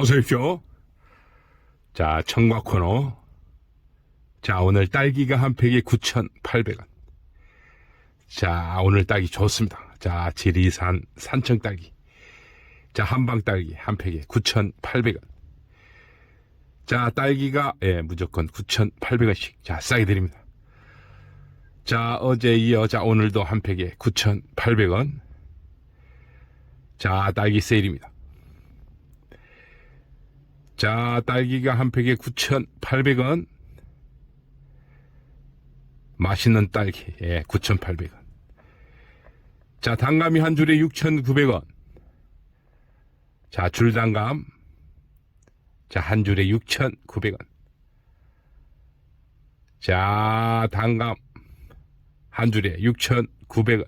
어서 오십시오. 자, 청과 코너. 자, 오늘 딸기가 한 팩에 9,800원. 자, 오늘 딸기 좋습니다. 자, 지리산 산청 딸기. 자, 한방 딸기 한 팩에 9,800원. 자, 딸기가, 예, 무조건 9,800원씩. 자, 싸게 드립니다. 자, 어제 이어, 자, 오늘도 한 팩에 9,800원. 자, 딸기 세일입니다. 자, 딸기가 한 팩에 9,800원. 맛있는 딸기, 예, 9,800원. 자, 단감이 한 줄에 6,900원. 자, 줄단감. 자, 한 줄에 6,900원. 자, 단감. 한 줄에 6,900원.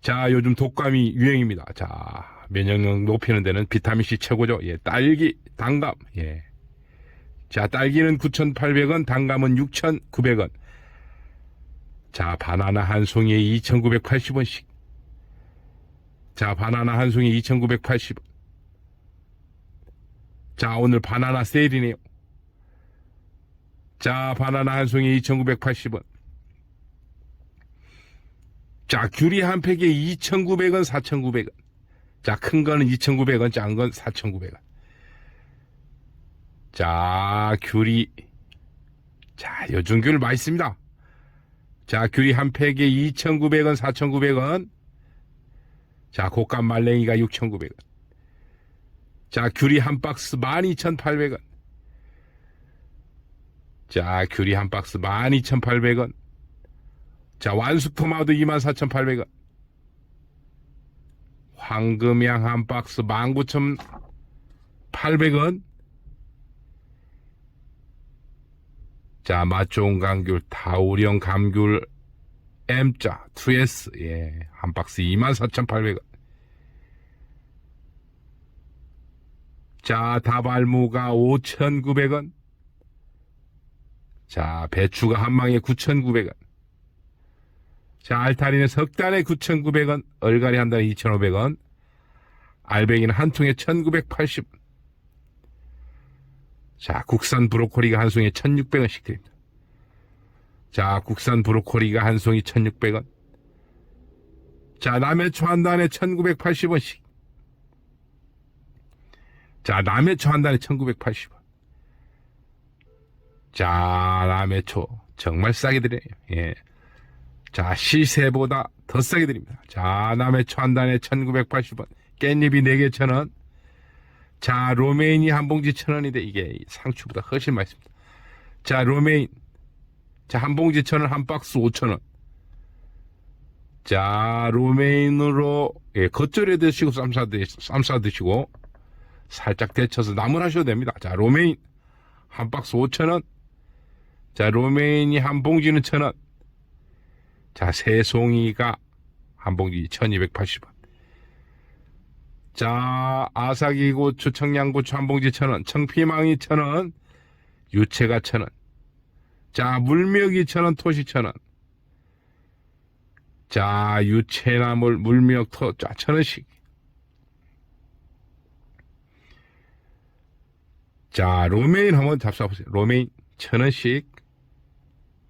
자, 요즘 독감이 유행입니다. 자, 면역력 높이는 데는 비타민C 최고죠. 예, 딸기, 단감, 예. 자, 딸기는 9,800원, 단감은 6,900원. 자, 바나나 한 송이에 2,980원씩. 자, 바나나 한 송이에 2,980원. 자, 오늘 바나나 세일이네요. 자, 바나나 한 송이에 2,980원. 자, 귤이 한 팩에 2,900원, 4,900원. 자, 큰 거는 2,900원, 작은 건 4,900원. 자, 귤이. 자, 요즘 귤 맛있습니다. 자, 귤이 한 팩에 2,900원, 4,900원. 자, 곶감 말랭이가 6,900원. 자, 귤이 한 박스 12,800원. 자, 귤이 한 박스 12,800원. 자, 완숙 토마토 24,800원. 황금향 한 박스 19,800원. 자, 맛 좋은 감귤, 다우령 감귤 M자 2S, 예, 한 박스 24,800원. 자, 다발무가 5,900원. 자, 배추가 한 망에 9,900원. 자, 알타리는 석 단에 9,900원, 얼갈이 한 단에 2,500원, 알배기는 한 통에 1,980원. 자, 국산 브로콜리가 한 송이에 1,600원씩 드립니다. 자, 국산 브로콜리가 한 송이 1,600원. 자, 남해초 한 단에 1,980원씩. 자, 남해초 한 단에 1,980원. 자, 남해초 정말 싸게 드려요. 예. 자, 시세보다 더 싸게 드립니다. 자, 남해초 한 단에 1,980원. 깻잎이 4개 1,000원. 자, 로메인이 한 봉지 1,000원인데 이게 상추보다 훨씬 맛있습니다. 자, 로메인. 자, 한 봉지 1,000원, 한 박스 5,000원. 자, 로메인으로 예, 겉절여 드시고 쌈싸 드, 쌈싸 드시고 살짝 데쳐서 나물하셔도 됩니다. 자, 로메인 한 박스 5,000원. 자, 로메인이 한 봉지는 1,000원. 자, 새송이가 한 봉지 1280원. 자, 아사기 고추, 청양고추 한 봉지 1000원, 청피망이 1000원, 유채가 1000원. 자, 물미역이 1000원, 토시 1000원. 자, 유채나 물, 물미역, 토, 자, 1000원씩. 자, 로메인 한번 잡숴보세요. 로메인 1000원씩.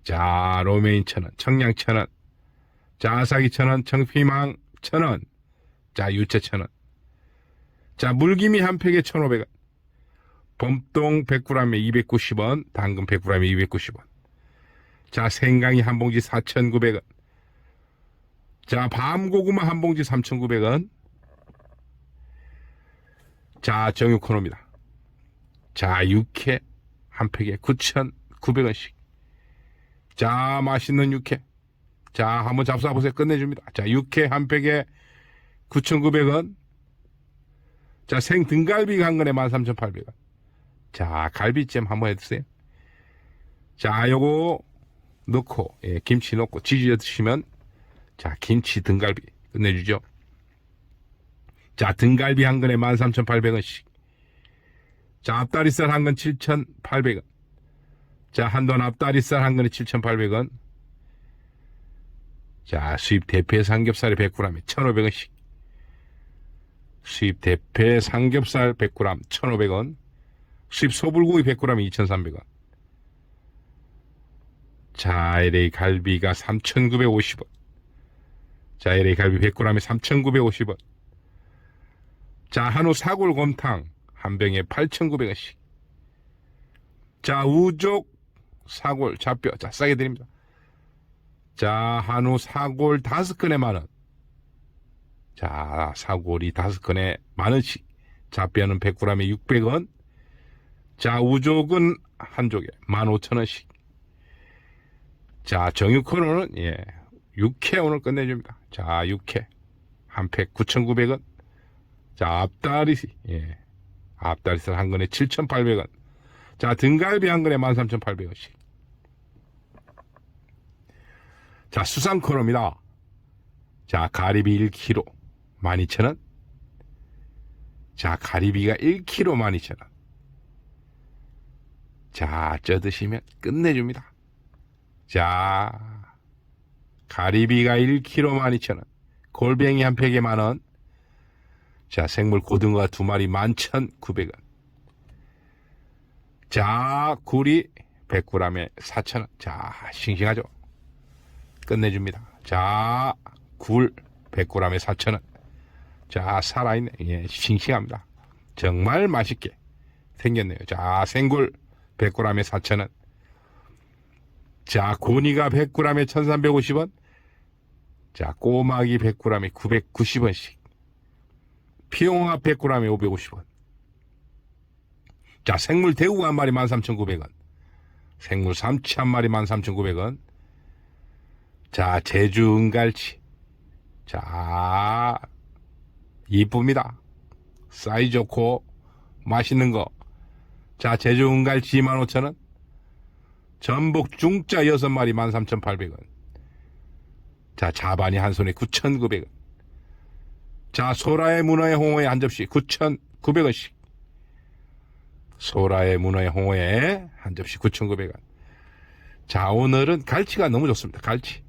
자, 로메인 1000원, 청양 1000원. 자, 아사기 1000원, 청피망 1000원. 자, 유채 1000원. 자, 물김이 한 팩에 1,500원. 봄동 100g에 290원, 당근 100g에 290원. 자, 생강이 한 봉지 4,900원. 자, 밤고구마 한 봉지 3,900원. 자, 정육 코너입니다. 자, 육회 한 팩에 9,900원씩. 자, 맛있는 육회. 자, 한번 잡숴보세요. 끝내줍니다. 자, 육회 한 팩에 9,900원. 자, 생 등갈비가 한 건에 13,800원. 자, 갈비찜 한번 해주세요. 자, 요거 넣고, 예, 김치 넣고 지지어 드시면, 자, 김치 등갈비 끝내주죠. 자, 등갈비 한 건에 13,800원씩. 자, 앞다리살 한 건 7,800원. 자, 한돈 앞다리살 한 건에 7,800원. 자, 수입 대패 삼겹살이 100g에 1,500원씩. 수입 대패 삼겹살 100g 1,500원. 수입 소불고기 100g 2,300원. 자, LA 갈비가 3,950원. 자, LA 갈비 100g에 3,950원. 자, 한우 사골곰탕 한 병에 8,900원씩. 자, 우족 사골 잡뼈 자, 싸게 드립니다. 자, 한우 사골 다섯 건에 만 원. 자, 사골이 다섯 건에 만 원씩. 잡뼈는 100g에 600원. 자, 우족은 한 족에 15,000원씩. 자, 정육 코너는 예, 육회 오늘 끝내줍니다. 자, 육회 한팩 9,900원. 자, 앞다리 예, 앞다리살 한 건에 7,800원. 자, 등갈비 한 건에 13,800원씩. 자, 수산 코너입니다. 자, 가리비 1kg 12,000원. 자, 가리비가 1kg 12,000원. 자, 쪄 드시면 끝내줍니다. 자, 가리비가 1kg 12,000원. 골뱅이 한 팩에 만원. 자, 생물 고등어 두 마리 11,900원. 자, 굴이 100g에 4,000원. 자, 싱싱하죠? 끝내줍니다. 자, 굴 100g에 4,000원. 자, 살아있네. 예, 싱싱합니다. 정말 맛있게 생겼네요. 자, 생굴 100g에 4,000원. 자, 고니가 100g에 1,350원. 자, 꼬막이 100g에 990원씩. 피용합 100g에 550원. 자, 생물 대구가 한 마리 13,900원. 생물 삼치 한 마리 13,900원. 자, 제주 은갈치. 자, 이쁩니다. 사이 좋고, 맛있는 거. 자, 제주 은갈치 25,000원. 전복 중짜 6마리 13,800원. 자, 자반이 한 손에 9,900원. 자, 소라의 문어의 홍어의 한 접시 9,900원씩. 소라의 문어의 홍어에 한 접시 9,900원. 자, 오늘은 갈치가 너무 좋습니다. 갈치.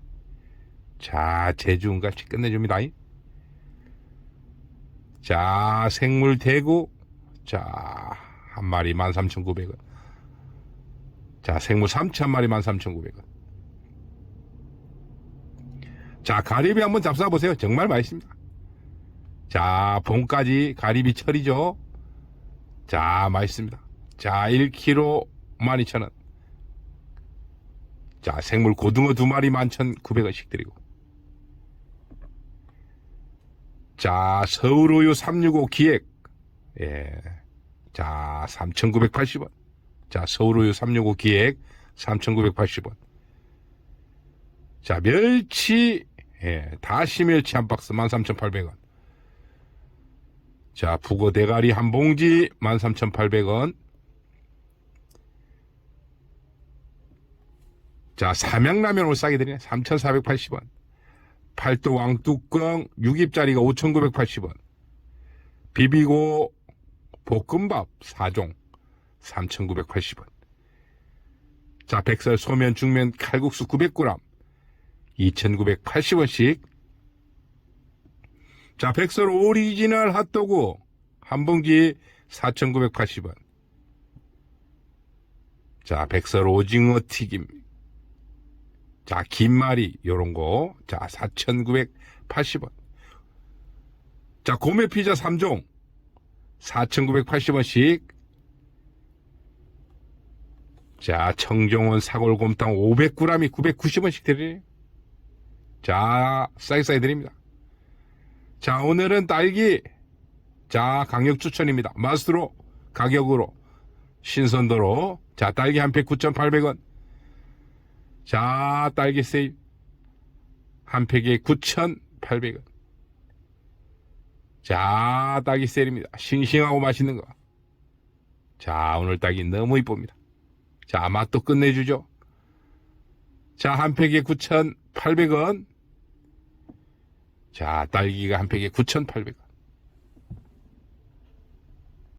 자, 제주 갈치 끝내줍니다. 자, 생물 대구. 자, 한 마리 13,900원. 자, 생물 삼치 한 마리 13,900원. 자, 가리비 한번 잡숴보세요. 정말 맛있습니다. 자, 봄까지 가리비 철이죠. 자, 맛있습니다. 자, 1kg 12,000원. 자, 생물 고등어 두 마리 11,900원씩 드리고. 자, 서울우유 365 기획. 예. 자, 3,980원. 자, 서울우유 365 기획 3,980원. 자, 멸치, 예, 다시 멸치 한 박스 13,800원. 자, 북어 대가리 한 봉지 13,800원. 자, 삼양라면 을 싸게 드리네. 3,480원. 팔도 왕뚜껑 6입짜리가 5,980원. 비비고 볶음밥 4종 3,980원. 자, 백설 소면 중면 칼국수 900g 2,980원씩. 자, 백설 오리지널 핫도그 한 봉지 4,980원. 자, 백설 오징어 튀김. 자, 김말이 요런 거. 자, 4,980원. 자, 고메 피자 3종 4,980원씩. 자, 청정원 사골곰탕 500g이 990원씩 드리네요. 자, 싸게 드립니다. 자, 오늘은 딸기. 자, 강력 추천입니다. 마스트로 가격으로 신선도로. 자, 딸기 한 팩 9,800원. 자, 딸기 세일. 한 팩에 9,800원. 자, 딸기 세일입니다. 싱싱하고 맛있는 거. 자, 오늘 딸기 너무 이쁩니다. 자, 맛도 끝내주죠. 자, 한 팩에 9,800원. 자, 딸기가 한 팩에 9,800원.